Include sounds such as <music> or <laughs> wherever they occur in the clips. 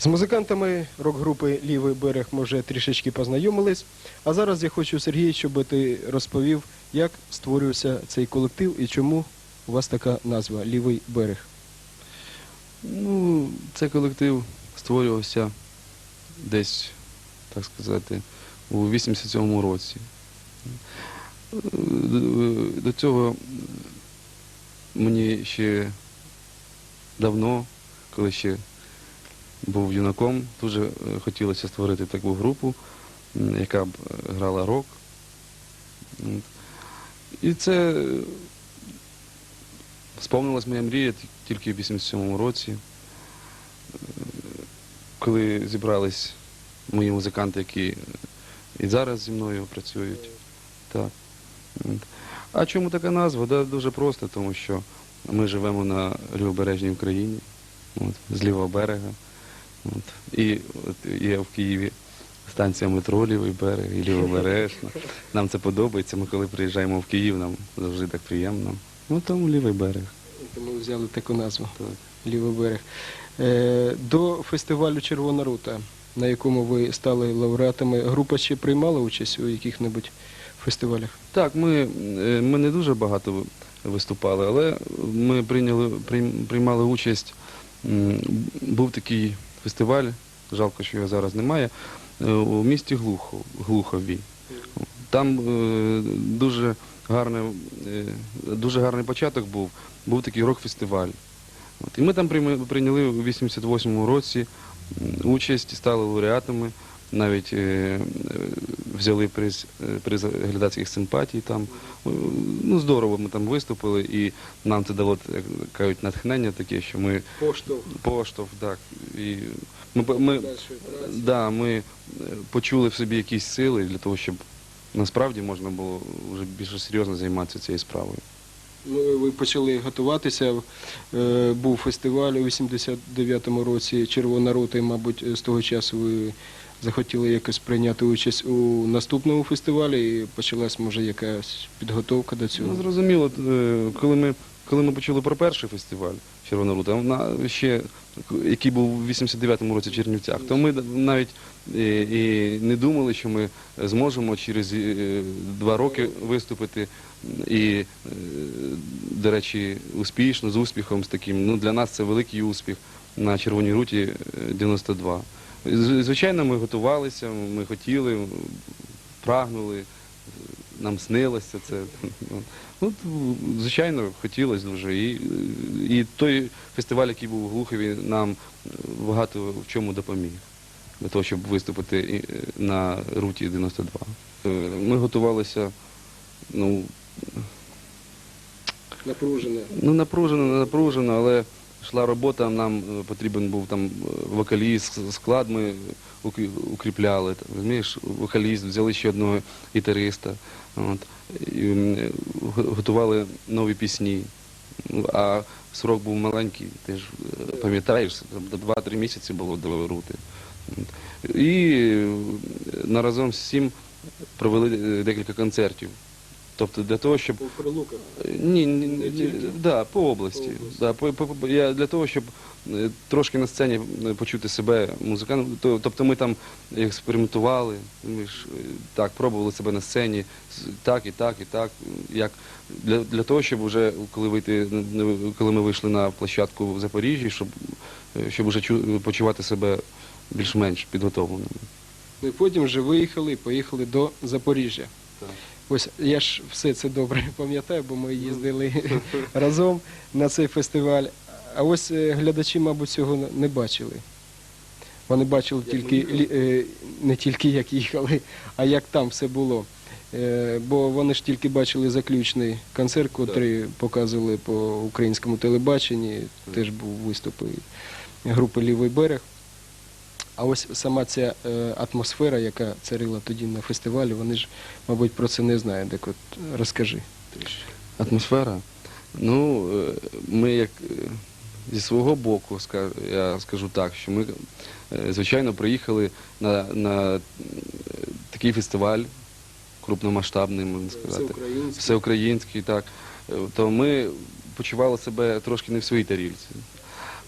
З музикантами рок-групи Лівий берег ми вже трішечки познайомились. А зараз я хочу, Сергій, щоб ти розповів, як створювався цей колектив і чому у вас така назва Лівий берег. Ну, цей колектив створювався десь, так сказати, у 87-му році. Е, До- До цього мені ще давно, коли ще був юнаком, дуже е, хотілося створити таку групу, яка б е, грала рок. І це е, сповнилась моя мрія тільки в 87-му році, коли зібрались мої музиканти, які і зараз зі мною працюють. Так. А чому така назва? Да, дуже просто, тому що ми живемо на лівобережній Україні, от, з лівого берега. От. І от є в Києві станція метро Лівий берег і лівобережна. Нам це подобається. Ми коли приїжджаємо в Київ, нам завжди так приємно. Ну тому лівий берег. Тому взяли таку назву Так. Лівий берег. Е, До фестивалю Червона рута, на якому ви стали лауреатами, група ще приймала участь у яких-небудь фестивалях? Так, ми, е, ми не дуже багато виступали, але ми прийняли, прийм- приймали участь. Був такий фестиваль, жалко, що його зараз немає, е, у місті Глухов, Глухові. Там е, дуже, гарний, е, дуже гарний початок був. Був такий рок-фестиваль. І ми там прийняли у 88-му році участь стали лауреатами. Навіть взяли приз, е, приз глядацьких симпатій там. Е, Ну, здорово ми там виступили, і нам це дало, як кажуть, натхнення таке, що ми Поштовх поштовх, так. І ми, ми, да, ми е, почули в собі якісь сили для того, щоб насправді можна було вже більше серйозно займатися цією справою. Ви почали готуватися. Був фестиваль у 89-му році Червона рута, і, мабуть, з того часу ви захотіли якось прийняти участь у наступному фестивалі, і почалась, може, якась підготовка до Ну, цього. зрозуміло, е, коли ми, коли ми почули про перший фестиваль Червона рута, вона ще, який був у 89-му році в Чернівцях, то ми навіть е, і не думали, що ми зможемо через е, два роки виступити. І, до речі, успішно, з успіхом, з таким. Ну, для нас це великий успіх на Червоній руті е, 92. Звичайно, ми готувалися, ми хотіли, прагнули, нам снилося це. Ну, звичайно, хотілося дуже. І, і той фестиваль, який був у Глухові, нам багато в чому допоміг для того, щоб виступити на руті 92. Е, Ми готувалися, ну, Напружене. Ну, напружено, напружено, але йшла робота, нам е, потрібен був там е, вокаліст, склад ми укріпляли. Розумієш, вокаліст, взяли ще одного гітариста. От, і, е, готували нові пісні. Ну, А срок був маленький, ти ж пам'ятаєш, 2-3 місяці було до рути. І наразом з цим провели декілька концертів. Тобто для того, щоб По прилуках. ні, ні, ні, да, по області. По області. Да, по, по, по- я для того, щоб е, трошки на сцені е, почути себе музикантом. Тобто ми там експериментували, ми ж е, так, пробували себе на сцені, так і так, і так. Як для, для того, щоб вже коли вийти, е, коли ми вийшли на площадку в Запоріжжі, щоб, щоб вже чу- почувати себе більш-менш підготовленими. Ну і потім вже виїхали і поїхали до Запоріжжя. Так. Ось я ж все це добре <laughs> пам'ятаю, бо ми їздили <laughs> разом на цей фестиваль. А ось е, глядачі, мабуть, цього не бачили. Вони бачили тільки е, не тільки як їхали, <laughs> а як там все було. Е, Бо вони ж тільки бачили заключний концерт, котрий показували по українському телебаченні. Теж був виступ групи Лівий берег. А ось сама ця е, атмосфера, яка царила тоді на фестивалі, вони ж, мабуть, про це не знають. Так от розкажи. Атмосфера. Ну, е, ми як е, зі свого боку, я скажу так, що ми, звичайно, приїхали на, на такий фестиваль крупномасштабний, можна сказати, Всеукраїнський. всеукраїнський, так. То ми почували себе трошки не в своїй тарілці.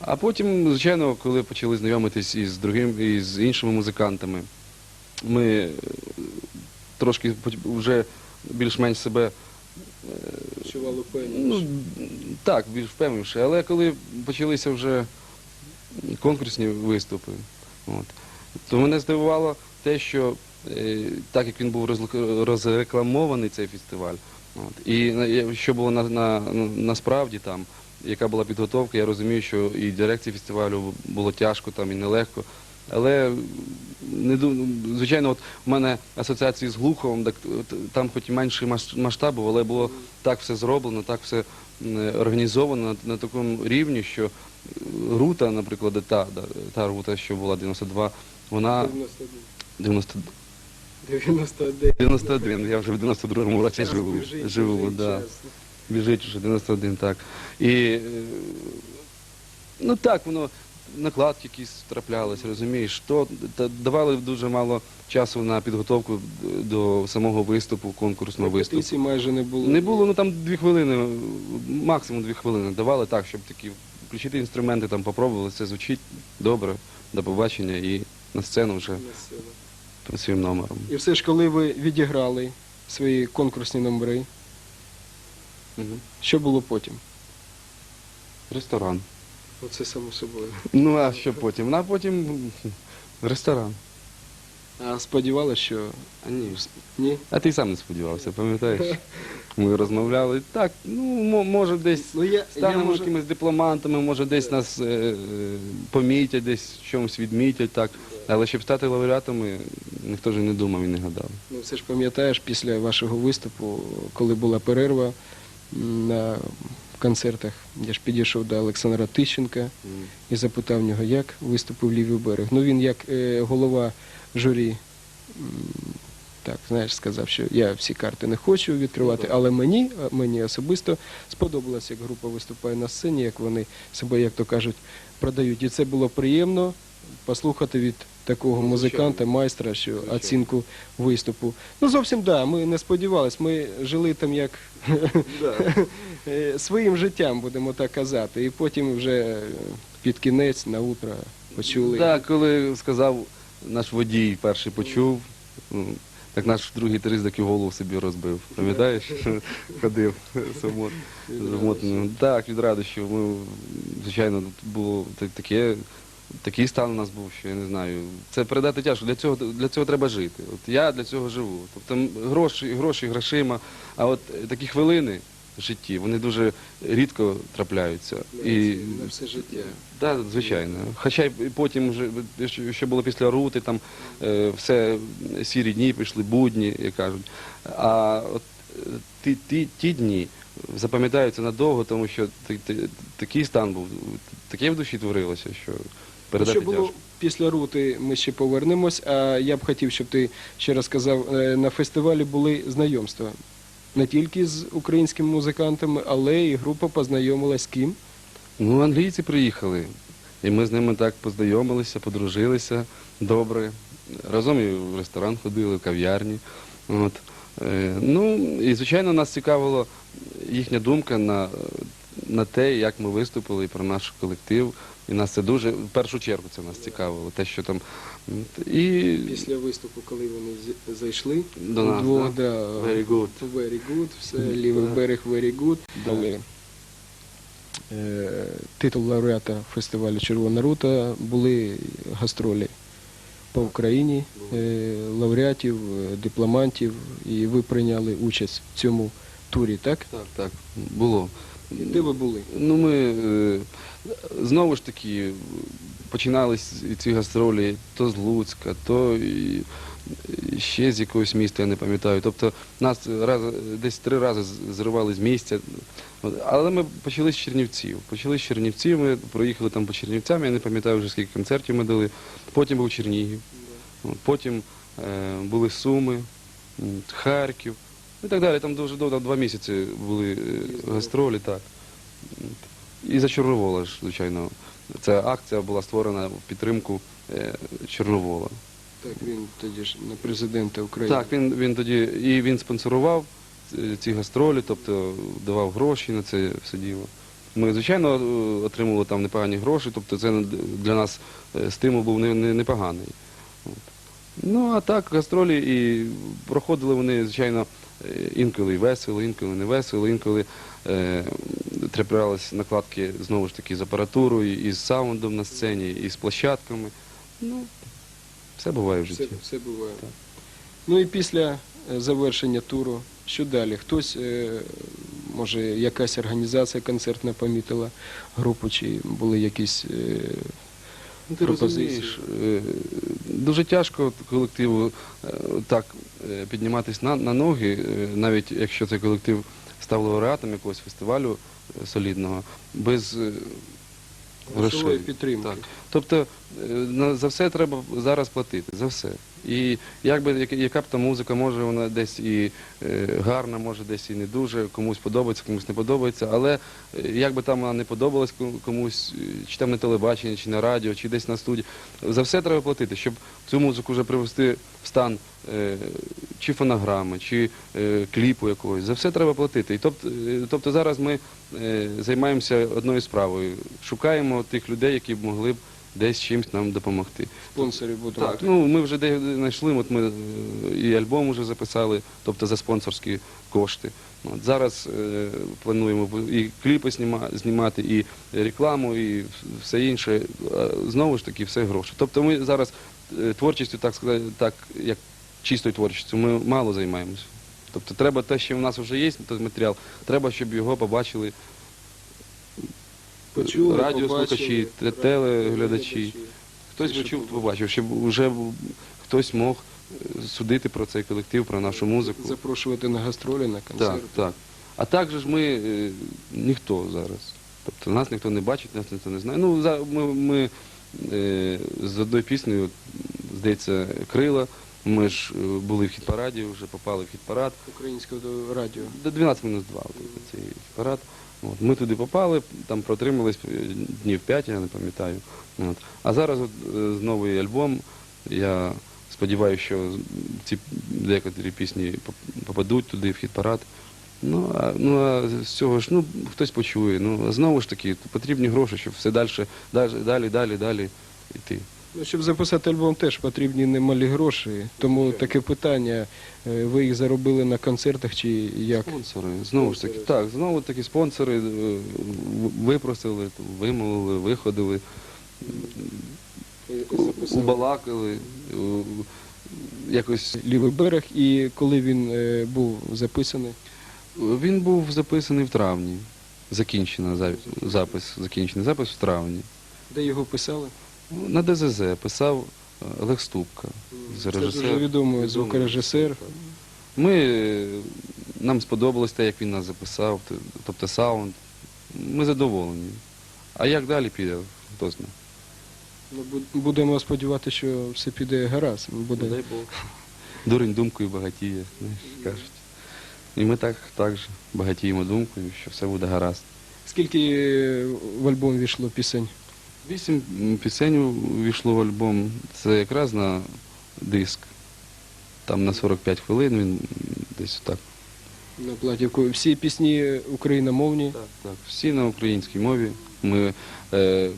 А потім, звичайно, коли почали знайомитись із другим, із іншими музикантами, ми е, трошки вже більш-менш себе Відчували Ну, так, більш впевненіше. Але коли почалися вже конкурсні виступи, от, то мене здивувало те, що е, так як він був розрекламований цей фестиваль, от, і що було на, на, насправді там, яка була підготовка, я розумію, що і дирекції фестивалю було тяжко там і нелегко. Але не звичайно, от у мене асоціації з Глуховом, так, там хоч і менший маш- масштаб, був, але було так все зроблено, так все організовано на, на такому рівні, що е, рута, наприклад, та, та рута, що була 92, вона 90, 91. 91, я вже в 92-му році живу. Живу да. Біжить вже 91, так. І е, ну так, воно накладки якісь траплялись, розумієш, то давали дуже мало часу на підготовку до самого виступу, конкурсного виступу. Репетицій майже не було. Не було, ну там дві хвилини, максимум дві хвилини давали так, щоб такі включити інструменти, там попробували, це звучить добре, до побачення і на сцену вже На сцену. своїм номером. І все ж, коли ви відіграли свої конкурсні номери, що було потім? Ресторан. Оце само собою. Ну а що потім? Ну, а потім <laughs> ресторан. А сподівалися, що А ні. ні? А ти сам не сподівався, пам'ятаєш? <laughs> Ми розмовляли. Так, ну може десь Ну, я, я станемо можу... якимись дипломантами, може десь нас е, е, помітять, десь в чомусь відмітять, так. Але щоб стати лауреатами, ніхто ж не думав і не гадав. Ну, все ж пам'ятаєш, після вашого виступу, коли була перерва на концертах, я ж підійшов до Олександра Тищенка і запитав нього, як виступив лівий берег. Ну він як е, голова журі, так, знаєш, сказав, що я всі карти не хочу відкривати, але мені, мені особисто сподобалося, як група виступає на сцені, як вони себе, як то кажуть, продають. І це було приємно послухати від такого Ну, музиканта, майстра, що оцінку виступу. Ну зовсім да, ми не сподівались, ми жили там як <laughs> е, своїм життям, будемо так казати. І потім вже під кінець на утро почули. Так, коли сказав наш водій, перший почув, ну, так наш другий тризник і голову собі розбив. Пам'ятаєш? <laughs> Ходив самот- замотаний. Так, від радощів. Ми, звичайно, було таке. Такий стан у нас був, що я не знаю. Це передати тяжко. Для цього для цього треба жити. От я для цього живу. Тобто гроші, гроші, грошима. А от е, такі хвилини в житті, вони дуже рідко трапляються. І на все життя. так, звичайно. Хоча й потім, вже, що- що було після рути, там е, все сірі дні пішли, будні, як кажуть. А от е, ті, ті, ті дні запам'ятаються надовго, тому що такий стан був, таке в душі творилося, що передати що було після рути, ми ще повернемось. А я б хотів, щоб ти ще раз сказав, е, на фестивалі були знайомства. Не тільки з українськими музикантами, але і група познайомилась з ким. Ну, англійці приїхали. І ми з ними так познайомилися, подружилися добре. Разом і в ресторан ходили, в кав'ярні. От. Е, Ну, і звичайно, нас цікавила їхня думка на, на те, як ми виступили і про наш колектив. І нас це дуже, в першу чергу це нас цікавило. Те, що там. І Після виступу, коли вони зайшли до нас. удвох, да? да, Very good. very good, все, лівий Да. берег very good. Да. Але е, титул лауреата фестивалю Червона рута були гастролі по Україні, е, лауреатів, е, дипломантів, і ви прийняли участь в цьому турі, так? Так, так, було. Де ви були? Ну, ми е, знову ж таки починались ці гастролі то з Луцька, то і ще з якогось міста, я не пам'ятаю. Тобто нас раз, десь три рази зривали з місця. Але ми почали з Чернівців. Почали з Чернівців, ми проїхали там по Чернівцям, я не пам'ятаю вже скільки концертів ми дали. Потім був Чернігів, потім е, були Суми, Харків. І так далі. Там дуже довго, два місяці були е, гастролі, так. І за Чорновола ж, звичайно. Ця акція була створена в підтримку е, Чорновола. Так, він тоді ж на президента України. Так, він, він тоді і він спонсорував е, ці гастролі, тобто давав гроші на це все діло. Ми, звичайно, отримували там непогані гроші, тобто це для нас стимул був не- не- непоганий. Ну, а так, гастролі і проходили вони, звичайно, інколи весело, інколи не весело, інколи е, траплялись накладки знову ж таки з апаратурою, і з саундом на сцені, і з площадками. Ну, все буває в Все, житті. все буває. Ну і після е, завершення туру, що далі? Хтось, е, може, якась організація концертна помітила групу, чи були якісь. е, Ну, Ти розумієш, е, дуже тяжко колективу е, так е, підніматись на, на ноги, навіть якщо цей колектив став лауреатом якогось фестивалю солідного, без грошей. підтримки. Так. Тобто за все треба зараз платити, за все. І як би, яка- б там музика, може вона десь і е, гарна, може десь і не дуже, комусь подобається, комусь не подобається, але е, як би там вона не подобалась ко- комусь, е, чи там на телебаченні, чи на радіо, чи десь на студії, за все треба платити, щоб цю музику вже привести в стан е, чи фонограми, чи е, кліпу якогось, за все треба платити. І тобто, е, тобто зараз ми е, займаємося одною справою, шукаємо тих людей, які б могли б десь чимось нам допомогти. Спонсорів будемо. Так, ну ми вже де знайшли, от ми е, і альбом вже записали, тобто за спонсорські кошти. От зараз е, плануємо і кліпи зніма, знімати, і рекламу, і все інше. Знову ж таки, все гроші. Тобто ми зараз е, творчістю, так сказати, так як чистою творчістю, ми мало займаємося. Тобто треба те, що в нас вже є, той матеріал, треба, щоб його побачили Почули, радіослухачі, телеглядачі. Хтось почув, побачив, щоб вже хтось мог е, судити про цей колектив, про нашу музику. Запрошувати на гастролі, на концерти. так. А так же ж ми е, ніхто зараз. Тобто нас ніхто не бачить, нас ніхто не знає. Ну, за- ми, ми е, з одною піснею, здається, крила. Ми ж е, були в хіт-параді, вже попали в хіт-парад. Українського радіо. До 12 мінус 2 цей парад. От, ми туди попали, там протримались е, днів 5, я не пам'ятаю. От. А зараз от, е, новий альбом. Я сподіваюся, що ці декотрі пісні попадуть туди в хіт-парад. Ну а, ну, а з цього ж ну, хтось почує. Ну, знову ж таки, потрібні гроші, щоб все далі, далі, далі, далі йти. Ну, щоб записати альбом, теж потрібні немалі гроші. Тому таке питання, е, ви їх заробили на концертах чи як? Спонсори, знову ж таки, так, знову таки спонсори е, в- випросили, вимовили, виходили, убалакали, е, якось. Лівий берег, і коли він е, був записаний, Він був записаний в травні. Закінчено за- запис, закінчений запис в травні. де його писали? На ДЗЗ писав е, Олег Ступка. Це дуже відомий звукорежисер. Ми, е, нам сподобалось те, як він нас записав, тобто саунд. Ми задоволені. А як далі піде, хто знає. Ну, Будемо сподіватися, що все піде гаразд. Буде... Дурень думкою багатіє, знаєш, кажуть. І ми так, так же багатіємо думкою, що все буде гаразд. Скільки в альбом війшло пісень? Вісім пісень увійшло в альбом. Це якраз на диск. Там на 45 хвилин він десь так. На платівку. Всі пісні україномовні. Так, так. Всі на українській мові. Ми, е,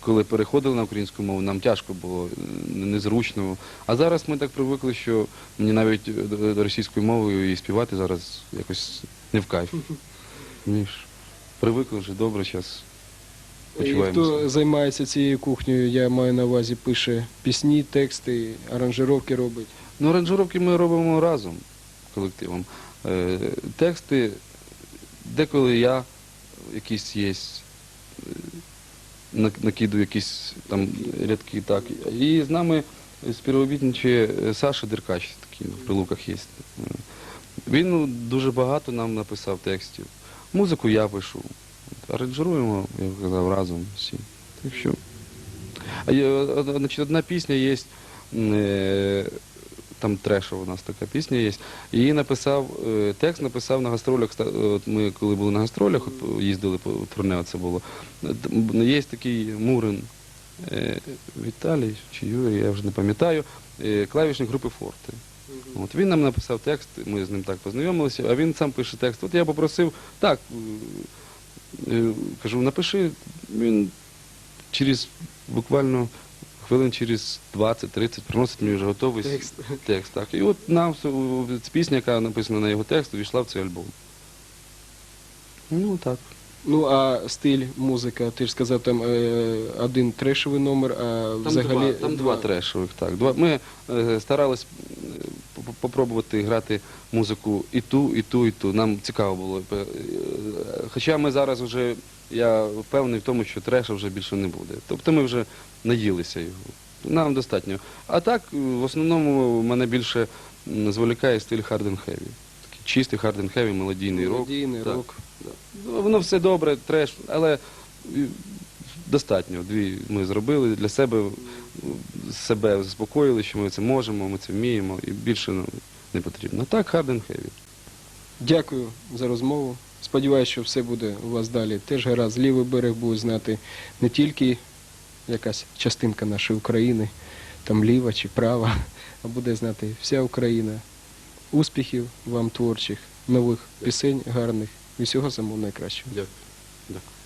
коли переходили на українську мову, нам тяжко було, е, незручно. А зараз ми так привикли, що мені навіть е, російською мовою і співати зараз якось не в кайф. <laughs> Привикли вже добре зараз. Почуваємося. хто займається цією кухнею, я маю на увазі, пише пісні, тексти, аранжировки робить. Ну, аранжировки ми робимо разом колективом. Е, тексти, деколи я якісь є, е, нак- накидую якісь там рядки, так. І з нами співробітничає Саша Деркач, такий в прилуках є. Е, Він ну, дуже багато нам написав текстів. Музику я пишу. Аранжируємо, я казав, разом всі. Так що. А є, е, е, значить, одна пісня є, е, там трешова у нас така пісня є. Її написав, е, текст написав на гастролях. От ми коли були на гастролях, от їздили по турне, це було. Е, Є такий Мурин е, Віталій чи Юрій, я вже не пам'ятаю, е, клавішник групи Форте. От він нам написав текст, ми з ним так познайомилися, а він сам пише текст. От я попросив, так, е, Е, Кажу, напиши, він через буквально хвилин через 20-30 приносить мені вже готовий Текст. текст. Так. І от нам пісня, яка написана на його текст, увійшла в цей альбом. Ну так. Ну а стиль, музика, ти ж сказав, там е, один трешовий номер, а Там, взагалі два, там два трешових, так. Два. Ми е, старались е, попробувати грати музику і ту, і ту, і ту. Нам цікаво було. Е, Хоча ми зараз вже, я впевнений в тому, що треша вже більше не буде. Тобто ми вже наїлися його. Нам достатньо. А так, е, в основному мене більше зволікає стиль and heavy. Такий чистий and heavy, мелодійний рок. Мелодійний рок. Воно все добре, треш, але і, достатньо. Дві ми зробили для себе, себе заспокоїли, що ми це можемо, ми це вміємо, і більше ну, не потрібно. Так, hard and heavy. Дякую за розмову. Сподіваюся, що все буде у вас далі. Теж гаразд. Лівий берег буде знати не тільки якась частинка нашої України, там ліва чи права, а буде знати вся Україна. Успіхів вам творчих, нових пісень гарних і всього самого найкращого. Дякую. Дякую.